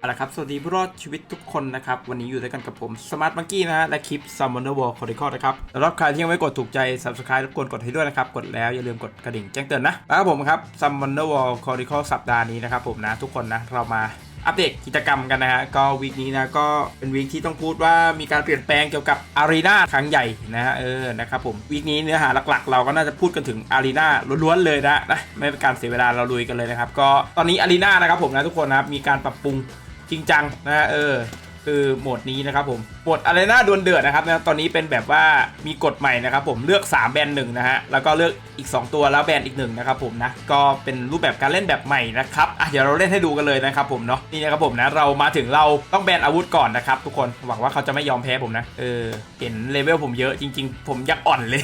เอาละครับ สวัสดีผู้รอดชีวิตทุกคนนะครับ วันนี้อยู่ด้วยกันกับผมสมาร์ทมังกี้นะฮะ และคลิป s u m m o n e r World Chronicle นะครับสำหรับใครที่ยังไม่กดถูกใจ Subscribe รบกวนกดให้ด้วยนะครับ กดแล้วอย่าลืมกดกระดิ่งแจ้งเตือนนะแล้วครับผมครับ s u m m o n e r World Chronicle สัปดาห์นี้นะครับผมนะทุกคนนะ เรามาอัปเดตกิจกรรมกันนะฮะ ก็วีคนี้นะก็เป็นวีคที่ต้องพูดว่ามีการเปลี่ยนแปลงเกี่ยวกับอารีนาครั้งใหญ่นะฮะเออนะครับผมวีคนี้เนื้อหาหลักๆ เราก็น่าจะพูดกันถึงอารีนาล้วนๆเลยนะนะไม่เป็นการเสียเวลาเราลุยกันเลยนะครับก็ตอนนี้อารีนานะครับผมนะทุกคนนะครับมีการปรับปรุง จริงจังนะฮะเออ คือโหมดนี้นะครับผมโหมดอะไรน่าดวลเดือดนะครับนะตอนนี้เป็นแบบว่ามีกฎใหม่นะครับผมเลือก 3 แบนหนึ่งนะฮะแล้วก็เลือกอีก 2 ตัวแล้วแบนอีกหนึ่งนะครับผมนะก็เป็นรูปแบบการเล่นแบบใหม่นะครับอะเดี๋ยวเราเล่นให้ดูกันเลยนะครับผมเนาะนี่นะครับผมนะเรามาถึงเราต้องแบนอาวุธก่อนนะครับทุกคนหวังว่าเขาจะไม่ยอมแพ้ผมนะเออเห็นเลเวลผมเยอะจริง ๆ ผมยักอ่อนเลย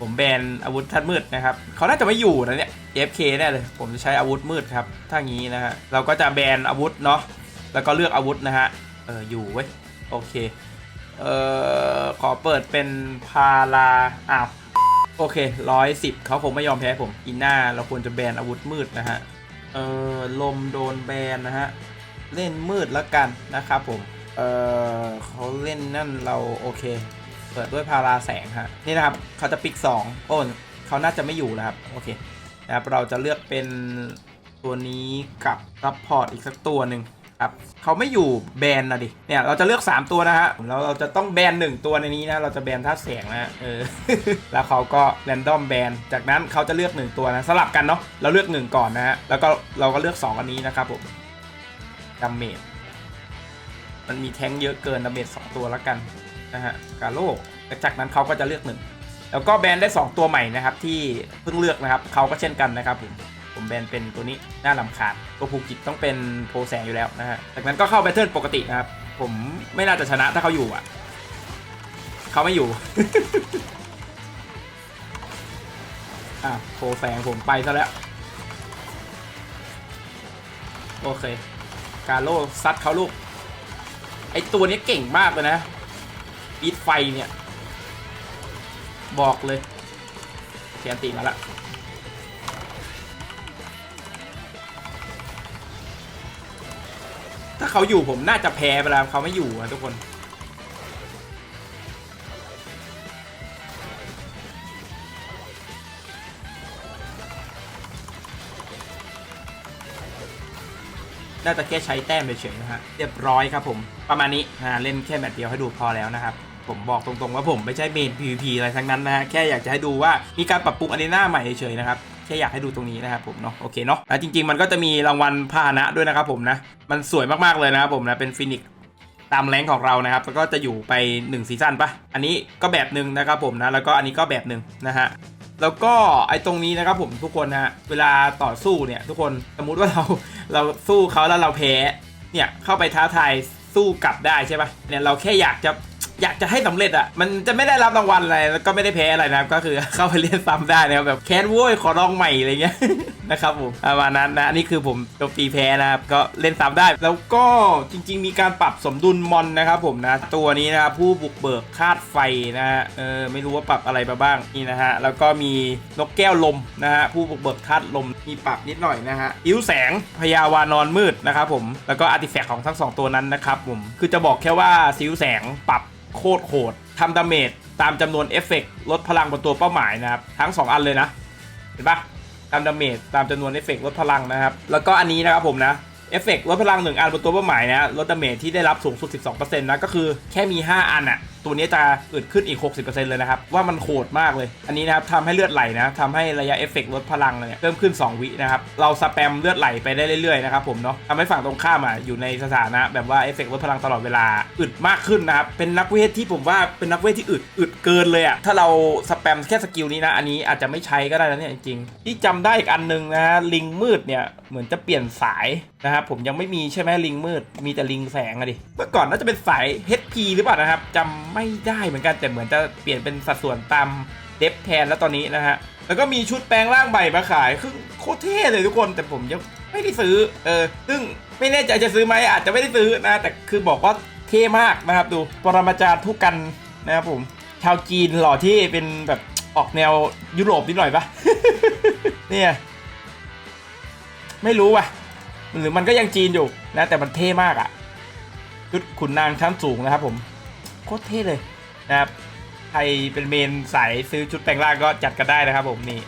ผมแบนอาวุธท่านมืดนะครับเขาน่าจะไม่อยู่นะเนี่ย FK แน่เลยผมจะใช้อาวุธมืดครับถ้างี้นะฮะเราก็จะแบนอาวุธเนาะ แล้วก็เลือกอาวุธนะฮะ เอออยู่เว้ย โอเค เออขอเปิดเป็นพาราอ้าว โอเคร้อยสิบเขาคงไม่ยอมแพ้ผม อินหน้าเราควรจะแบนอาวุธมืดนะฮะ เออลมโดนแบนนะฮะ เล่นมืดแล้วกันนะครับผม เออเขาเล่นนั่นเราโอเค เปิดด้วยพาราแสงฮะ นี่นะครับเขาจะปิก2โอ้เขาน่าจะไม่อยู่แล้วครับ โอเคนะครับเราจะเลือกเป็นตัวนี้กับซัพพอร์ตอีกสักตัวหนึ่ง ครับเขาไม่อยู่แบนนะดิเนี่ยเราจะเลือก 3 ตัวนะฮะแล้วเราจะต้องแบน1ตัวในนี้นะเราจะแบนธาแสงนะเออแล้วเขาก็แรนดอมแบนจากนั้นเขาจะเลือก 1 ตัวนะสลับกันเนาะเราเลือก 1 ก่อนนะฮะแล้วก็เราก็เลือก 2 อันนี้นะครับผมดาเมจมันมีแท้งเยอะเกินดาเมจ2ตัวแล้วกันนะฮะกาโลจากนั้นเขาก็จะเลือกหนึ่งแล้วก็แบนได้ 2 ตัวใหม่นะครับที่เพิ่งเลือกนะครับเขาก็เช่นกันนะครับผม ผมแบนเป็นตัวนี้น้าลำคาญตัวภูกิจต้องเป็นโพแสงอยู่แล้วนะฮะจากนั้นก็เข้าแบทเทิลปกตินะครับ ผมไม่น่าจะชนะถ้าเขาอยู่อะเขาไม่อยู่อะโพแสงผมไปซะแล้ว โอเค กาโลซัดเขาลูก ไอตัวนี้เก่งมากเลยนะบีทไฟเนี่ย บอกเลยเทียนตีมาละ ถ้าเขาอยู่ผมน่าจะแพ้ไปแล้วเขาไม่อยู่อะทุกคนน่าจะแค่ใช้แต้มเฉยๆนะฮะเรียบร้อยครับผมประมาณนี้นะเล่นแค่แมตช์เดียวให้ดูพอแล้วนะครับ ผมบอกตรงๆว่าผมไม่ใช่เมน PVP อะไรทั้งนั้นนะฮะแค่อยากจะให้ดูว่ามีการปรับปรุงอารีนาใหม่เฉยๆนะครับ ค่อยากให้ดูตรงนี้นะครับผมเนาะโอเคเนาะแล้วจริง ๆ มันก็จะมีรางวัลพาหนะด้วยนะครับผมนะมันสวยมากๆเลยนะครับผมนะเป็นฟินิกตามแรงของเรานะครับแล้วก็จะอยู่ไป1ซีซั่นปะอันนี้ก็แบบหนึ่งนะครับผมนะแล้วก็อันนี้ก็แบบหนึ่งนะฮะแล้วก็ไอ้ตรงนี้นะครับผมทุกคนนะฮะเวลาต่อสู้เนี่ยทุกคนสมมุติว่าเราเราสู้เขาแล้วเราแพ้เนี่ยเข้าไปท้าทายสู้กลับได้ใช่ปะเนี่ยเราแค่อยากจะ อยากจะให้สำเร็จอะมันจะไม่ได้รับรางวัลอะไรแล้วก็ไม่ได้แพ้อะไรนะครับก็คือเข้าไปเล่นซ้ำได้นะครับแบบแค้นโว้ยขอลองใหม่อะไรเงี้ยนะครับผมประมาณนั้นนะนนี้คือผมโจมตีแพ้นะครับก็เล่นซ้ำได้ แล้วก็จริง ๆ มีการปรับสมดุลมอนนะครับผมนะตัวนี้นะครับผู้บุกเบิกคาดไฟนะฮะเออไม่รู้ว่าปรับอะไรมาบ้างนี่นะฮะแล้วก็มีนกแก้วลมนะฮะผู้บุกเบิกธาตุลมมีปรับนิดหน่อยนะฮะอิ้วแสงพยาวานอนมืดนะครับผมแล้วก็อาร์ติแฟกต์ของทั้งสองตัวนั้นนะครับผมคือจะบอกแค่ว่าซิวแสงปรับโคตรโหดทำดาเมจตามจำนวนเอฟเฟกลดพลังบนตัวเป้าหมายนะครับทั้ง 2 อันเลยนะ เห็นปะตามดาเมจตามจำนวนเอฟเฟกลดพลังนะครับ แล้วก็อันนี้นะครับผมนะเอฟเฟกลดพลังหนึ่งอันบนตัวเป้าหมายนะลดดาเมจที่ได้รับสูงสุด 12%นะก็คือแค่มี 5 อันอะตัวนี้จะอึดขึ้นอีก 60%เลยนะครับ ว่ามันโหดมากเลย อันนี้นะครับทำให้เลือดไหลนะทำให้ระยะเอฟเฟกต์ลดพลังเนี่ยเพิ่มขึ้น 2 วินะครับ เราสแปมเลือดไหลไปได้เรื่อยๆนะครับผมเนาะทำให้ฝั่งตรงข้ามอะอยู่ในสถานะ แบบว่าเอฟเฟกต์ลดพลังตลอดเวลาอึดมากขึ้นนะครับเป็นนักเวทที่ผมว่าเป็นนักเวทที่อึดอึดเกินเลยอะถ้าเราสแปมแค่สกิลนี้นะอันนี้อาจจะไม่ใช้ก็ได้นะเนี่ยจริงๆที่จำได้อีกอันหนึงนะฮะลิงมืดเนี่ยเหมือนจะเปลี่ยนสายนะครับผมยังไม่มีใช่ไหมลิงมืด มีแต่ลิงแสงอะดิเมื่อก่อนน่าจะเป็นสาย HP หรือเปล่านะครับจำไม่ได้เหมือนกันแต่เหมือนจะเปลี่ยนเป็นสัดส่วนตามเดฟแทนแล้วตอนนี้นะฮะแล้วก็มีชุดแปลงร่างใบมาขายคือโคตรเท่เลยทุกคนแต่ผมยังไม่ได้ซื้อเออซึ่งไม่แน่ใจจะซื้อไหมอาจจะไม่ได้ซื้อนะแต่คือบอกว่าเท่มากนะครับดูปรมาจารย์ทุกกันนะครับผมชาวจีนหล่อที่เป็นแบบออกแนวยุโรปนิดหน่อยปะเนี่ยไม่รู้ว่ะ หรือมันก็ยังจีนอยู่นะแต่มันเท่มากอะชุดขุนนางชั้นสูงนะครับผม โคตรเท่เลยนะครับใครเป็นเมนสายซื้อชุดแปลงร่างก็จัดกันได้นะครับผมนี่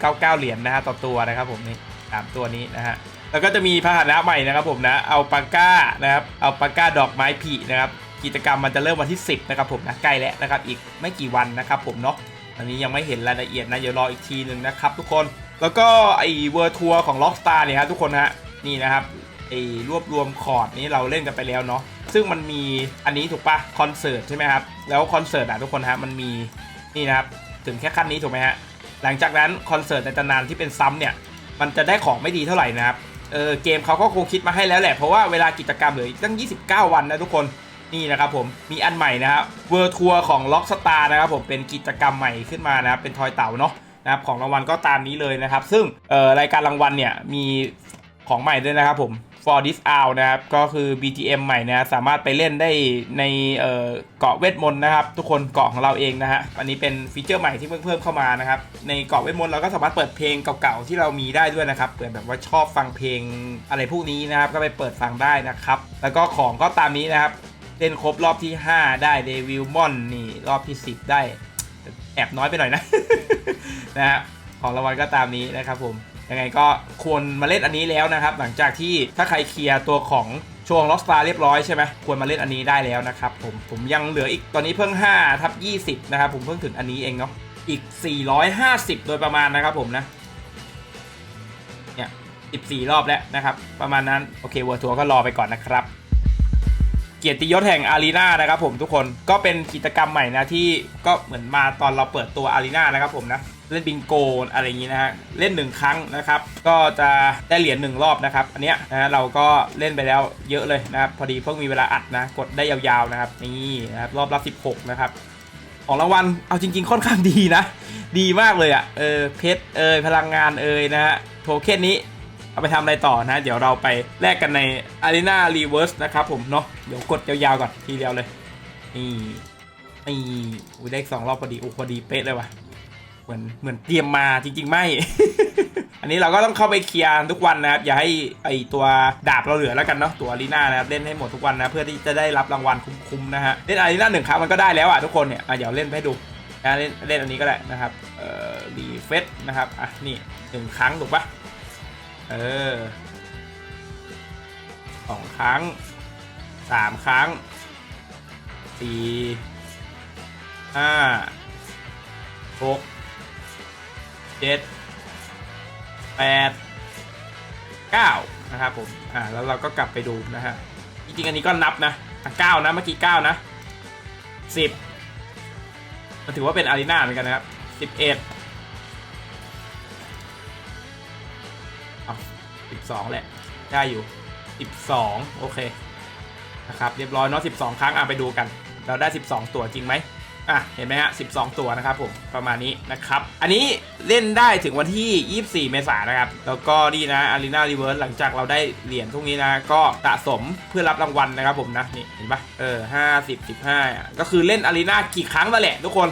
4.99 เหรียญนะฮะต่อตัวนะครับผมนี่สามตัวนี้นะฮะแล้วก็จะมีพาหนะใหม่นะครับผมนะเอาปาก้านะครับเอาปาก้าดอกไม้ผลินะครับกิจกรรมมันจะเริ่มวันที่ 10นะครับผมนะใกล้แล้วนะครับอีกไม่กี่วันนะครับผมเนาะอันนี้ยังไม่เห็นรายละเอียดนะเดี๋ยวรออีกทีหนึ่งนะครับทุกคนแล้วก็ไอ้เวอร์ทัวร์ของ Rockstar เนี่ยฮะทุกคนฮะนี่นะครับไอ้รวบรวมคอร์ดนี้เราเล่นกันไปแล้วเนาะ ซึ่งมันมีอันนี้ถูกปะคอนเสิร์ตใช่ไหมครับ แล้วคอนเสิร์ตอะทุกคนฮะมันมีนี่นะครับถึงแค่ขั้นนี้ถูกไหมฮะหลังจากนั้นคอนเสิร์ตในตำนานที่เป็นซ้ำเนี่ยมันจะได้ของไม่ดีเท่าไหร่นะครับเออเกมเขาก็คงคิดมาให้แล้วแหละ เพราะว่าเวลากิจกรรมเหลืออีกตั้ง 29 วันนะทุกคนนี่นะครับผมมีอันใหม่นะครับเวอร์ทัวร์ของ Rockstar นะครับผมเป็นกิจกรรมใหม่ขึ้นมานะครับเป็นทอยเต่าเนาะนะครับของรางวัลก็ตามนี้เลยนะครับ ซึ่งเออรายการรางวัลเนี่ยมีของใหม่ด้วยนะครับผม for this hour นะครับ ก็คือ BTM ใหม่นะสามารถไปเล่นได้ในเกาะเวทมนต์นะครับ ทุกคนเกาะของเราเองนะฮะ อันนี้เป็นฟีเจอร์ใหม่ที่เพิ่งเพิ่มเข้ามานะครับ ในเกาะเวทมนต์เราก็สามารถเปิดเพลงเก่าๆที่เรามีได้ด้วยนะครับเผื่อแบบว่าชอบฟังเพลงอะไรพวกนี้นะครับ ก็ไปเปิดฟังได้นะครับ แล้วก็ของก็ตามนี้นะครับ เล่นครบรอบที่ 5 ได้เดวิลมอนนี่รอบที่ 10 ได้แอบน้อยไปหน่อยนะนะฮะของรางวัลก็ตามนี้นะครับผม ยังไงก็ควรมาเล่นอันนี้แล้วนะครับ หลังจากที่ถ้าใครเคลียร์ตัวของช่วงล็อกสตาร์เรียบร้อยใช่ไหมควรมาเล่นอันนี้ได้แล้วนะครับผมผมยังเหลืออีกตอนนี้เพิ่ง5ทับ20 นะครับผมเพิ่งถึงอันนี้เองเนาะอีก 450 โดยประมาณนะครับผมนะเนี่ย14 รอบแล้วนะครับ ประมาณนั้น โอเคเวอร์ทัวร์ก็รอไปก่อนนะครับ เกียรติยศแห่งอารีนานะครับผมทุกคนก็เป็นกิจกรรมใหม่นะที่ก็เหมือนมาตอนเราเปิดตัวอารีนานะครับผมนะ เล่นบิงโกอะไรอย่างนี้นะฮะเล่นหนึ่งครั้งนะครับ ก็จะได้เหรียญหนึ่งรอบนะครับ อันเนี้ยนะเราก็เล่นไปแล้วเยอะเลยนะครับ พอดีเพิ่งมีเวลาอัดนะ กดได้ยาวๆนะครับ นี่นะครับรอบละ16 นะครับของรางวัลเอาจริง ๆ ค่อนข้างดีนะ ดีมากเลยอะ่ะเออเพชรเอยพลังงานเอยนะฮะโทเค็นนี้เอาไปทำอะไรต่อนะ เดี๋ยวเราไปแลกกันใน Arena Reverse นะครับผมเนาะเดี๋ยวกดยาวๆก่อนทีเดียวเลย นี่นี่อุได้สองรอบพอดีโอ้พอดีเป๊ะเลยว่ะ เหมือนเหมือนเตรียมมาจริง ๆ ไม่ อันนี้เราก็ต้องเข้าไปเคลียร์ทุกวันนะครับ อย่าให้ไอตัวดาบเราเหลือแล้วกันเนาะตัวอารีนานะครับเล่นให้หมดทุกวันนะเพื่อที่จะได้รับรางวัลคุ้มๆนะฮะเล่นอารีนาหนึ่งครั้งมันก็ได้แล้วอะทุกคนเนี่ยอะเดี๋ยวเล่นให้ดูนะเล่นเล่นอันนี้ก็ได้นะครับเอ่อรีเฟสนะครับอะนี่หนึ่งครั้งถูกปะเออสองครั้งสามครั้งสี่ห้าหก เจ็ดแปดเก้านะครับผม อ่า แล้วเราก็กลับไปดูนะฮะ จริงๆ อันนี้ก็นับนะเก้านะ เมื่อกี้เก้านะสิบมันถือว่าเป็นอารีนาเหมือนกันนะครับสิบเอ็ดสิบสองแหละ ได้อยู่สิบสองโอเค นะครับ เรียบร้อยเนาะสิบสองครั้ง อะ ไปดูกัน เราได้12ตัวจริงไหม อะเห็นไหมฮะ 12 ตัวนะครับผมประมาณนี้นะครับ อันนี้เล่นได้ถึงวันที่ 24 เมษายนนะครับ แล้วก็นี่นะ Arena Reverse หลังจากเราได้เหรียญพวกนี้นะ ก็สะสมเพื่อรับรางวัลนะครับผมนะ นี่เห็นปะเออห้าสิบสิบห้าก็คือเล่น Arena กี่ครั้งนั่นแหละทุกคน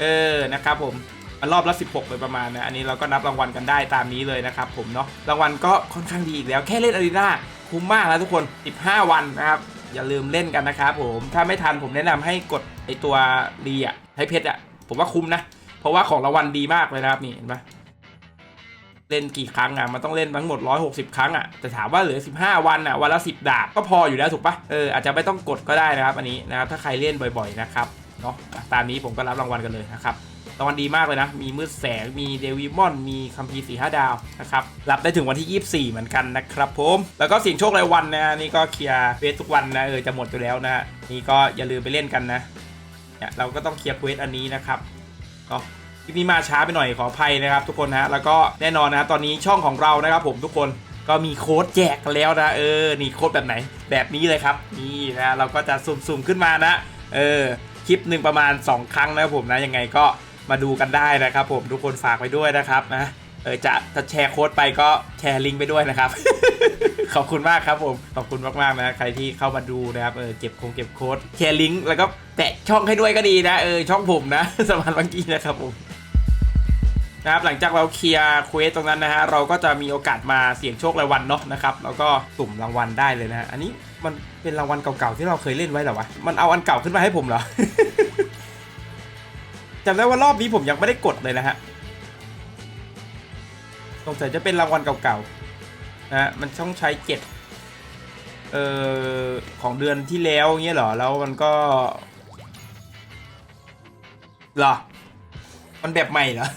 เออนะครับผมมันรอบละ 16 โดยประมาณนะ อันนี้เราก็นับรางวัลกันได้ตามนี้เลยนะครับผมเนาะ รางวัลก็ค่อนข้างดีอีกแล้ว แค่เล่นอารีนาคุ้มมากแล้วทุกคน 15 วันนะครับ อย่าลืมเล่นกันนะครับผม ถ้าไม่ทันผมแนะนำให้กดไอตัวรีอะใช้เพชรอะ ผมว่าคุ้มนะ เพราะว่าของรางวัลดีมากเลยนะครับนี่เห็นปะเล่นกี่ครั้งอะมันต้องเล่นทั้งหมด 160 ครั้งอะแต่ถามว่าเหลือ 15 วันอะวันละ 10 ดาบก็พออยู่แล้วถูกปะเอออาจจะไม่ต้องกดก็ได้นะครับ อันนี้นะครับถ้าใครเล่นบ่อยๆนะครับเนาะอะตามนี้ผมก็รับรางวัลกันเลยนะครับ รางวัลดีมากเลยนะ มีมืดแสง มีเดวิมอน มีคัมภีร์สี่ห้าดาวนะครับ รับได้ถึงวันที่ 24 เหมือนกันนะครับผม แล้วก็เสิ่งโชครายวันนะ นี่ก็เคลียร์เวสทุกวันนะ เออ จะหมดอยู่แล้วนะ นี่ก็อย่าลืมไปเล่นกันนะเนี่ยเราก็ต้องเคลียร์เวสอันนี้นะครับก็คลิปนี้มาช้าไปหน่อยขออภัยนะครับ ทุกคนนะแล้วก็แน่นอนนะ ตอนนี้ช่องของเรานะครับ ผมทุกคนก็มีโค้ดแจกกันแล้วนะ เออ นี่โค้ดแบบไหน แบบนี้เลยครับ นี่นะเราก็จะสุ่มๆขึ้นมานะ เออ คลิปหนึ่งประมาณ 2 ครั้งนะครับผมนะ ยังไงก็ มาดูกันได้นะครับ ผมทุกคนฝากไว้ด้วยนะครับนะเออจะจะแชร์โค้ดไปก็แชร์ลิงก์ไปด้วยนะครับ ขอบคุณมากครับผม ขอบคุณมากๆนะใครที่เข้ามาดูนะครับเออเก็บคงเก็บโค้ดแชร์ลิงก์แล้วก็แปะช่องให้ด้วยก็ดีนะเออช่องผมนะสมานวังกี้นะครับผมนะครับหลังจากเราเคลียร์เควสตรงนั้นนะฮะเราก็จะมีโอกาสมาเสี่ยงโชครายวันเนาะนะครับแล้วก็สุ่มรางวัลได้เลยนะอันนี้มันเป็นรางวัลเก่าๆที่เราเคยเล่นไว้หรอวะมันเอาอันเก่าขึ้นมาให้ผมเหรอ จำได้ว่ารอบนี้ผมยังไม่ได้กดเลยนะฮะสงสัยจะเป็นรางวัลเก่าๆนะฮะมันต้องใช้เจ็ดเอ่อของเดือนที่แล้วเงี้ยเหรอ แล้วมันก็เหรอ มันแบบใหม่เหรอ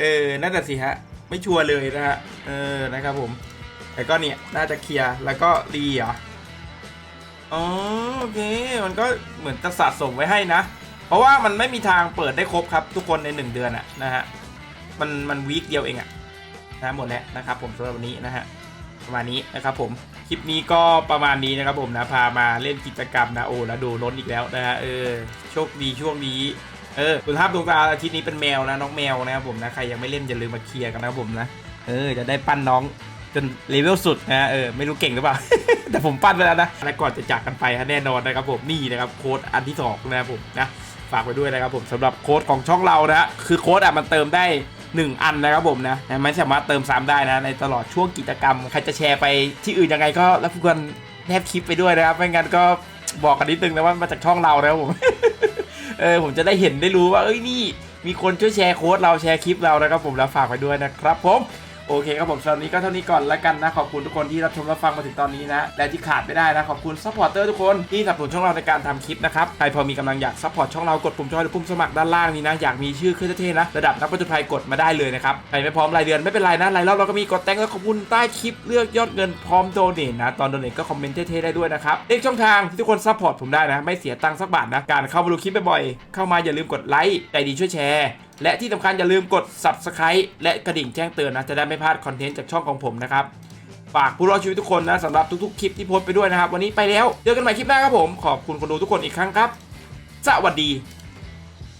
เออน่าจะสิฮะ ไม่ชัวร์เลยนะฮะ เออ นะครับผม แต่ก็เนี่ย น่าจะเคลียร์ แล้วก็รีเหรอ อ๋อ โอเค มันก็เหมือนจะสะสมไว้ให้นะ เพราะว่ามันไม่มีทางเปิดได้ครบครับ ทุกคนในหนึ่งเดือนอะนะฮะมันมันวีคเดียวเองอะนะหมดแล้วนะครับผมสำหรับวันนี้นะฮะประมาณนี้นะครับผมคลิปนี้ก็ประมาณนี้นะครับผมนะพามาเล่นกิจกรรมนะโอ้แล้วดูล้นอีกแล้วนะฮะเออโชคดีช่วงนี้เออคุณภาพดวงตาอาทิตย์นี้เป็นแมวนะน้องแมวนะครับผมนะใครยังไม่เล่นอย่าลืมมาเคลียร์กันนะครับผมนะเออจะได้ปั้นน้องจนเลเวลสุดนะเออไม่รู้เก่งหรือเปล่า แต่ผมปั้นไปแล้วนะและก่อนจะจากกันไปฮะแน่นอนนะครับผมนี่นะครับโค้ดอันที่สองนะครับผมนะ ฝากไว้ด้วยนะครับผมสำหรับโค้ดของช่องเรานะคือโค้ดอะมันเติมได้ 1 อันนะครับผมนะไม่สามารถเติมซ้ำได้นะในตลอดช่วงกิจกรรม ใครจะแชร์ไปที่อื่นยังไงก็รับทุกคนแนบคลิปไปด้วยนะครับไม่งั้นก็บอกกันนิดนึงนะว่ามาจากช่องเรานะครับผมเออผมจะได้เห็นได้รู้ว่าเอ้ยนี่ มีคนช่วยแชร์โค้ดเราแชร์คลิปเรานะครับผมแล้วฝากไว้ด้วยนะครับผม โอเคครับผมสำหรับนี้ก็เท่านี้ก่อนแล้วกันนะ ขอบคุณทุกคนที่รับชมรับฟังมาถึงตอนนี้นะ และที่ขาดไม่ได้นะ ขอบคุณซัพพอร์เตอร์ทุกคนที่สนับสนุนช่องเราในการทำคลิปนะครับ ใครพอมีกำลังอยากซัพพอร์ตช่องเรากดปุ่มจอยหรือปุ่มสมัครด้านล่างนี้นะ อยากมีชื่อขึ้นเท่ๆนะ ระดับนักประจนภัยกดมาได้เลยนะครับ ใครไม่พร้อมรายเดือนไม่เป็นไรนะรายรอบเราก็มีกดแต่งแล้วขอบคุณใต้คลิปเลือกยอดเงินพร้อมโดเนทนะ ตอนโดเนทก็คอมเมนต์เท่ๆได้ด้วยนะครับเลขช่องทางที่ทุกคนซัพพอร์ตผมได้นะ ไม่เสียตังค์สักบาทนะ การเข้ามาดูคลิปบ่อยๆเข้ามาอย่าลืมกดไลค์ใจดีช่วยแชร์ และที่สำคัญอย่าลืมกด subscribe และกระดิ่งแจ้งเตือนนะ จะได้ไม่พลาดคอนเทนต์จากช่องของผมนะครับ ฝากผู้รอดชีวิตทุกคนนะสำหรับทุกๆคลิปที่โพสต์ไปด้วยนะครับ วันนี้ไปแล้ว เจอกันใหม่คลิปหน้าครับผม ขอบคุณคนดูทุกคนอีกครั้งครับ สวัสดี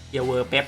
เดียวเวอร์เป๊ป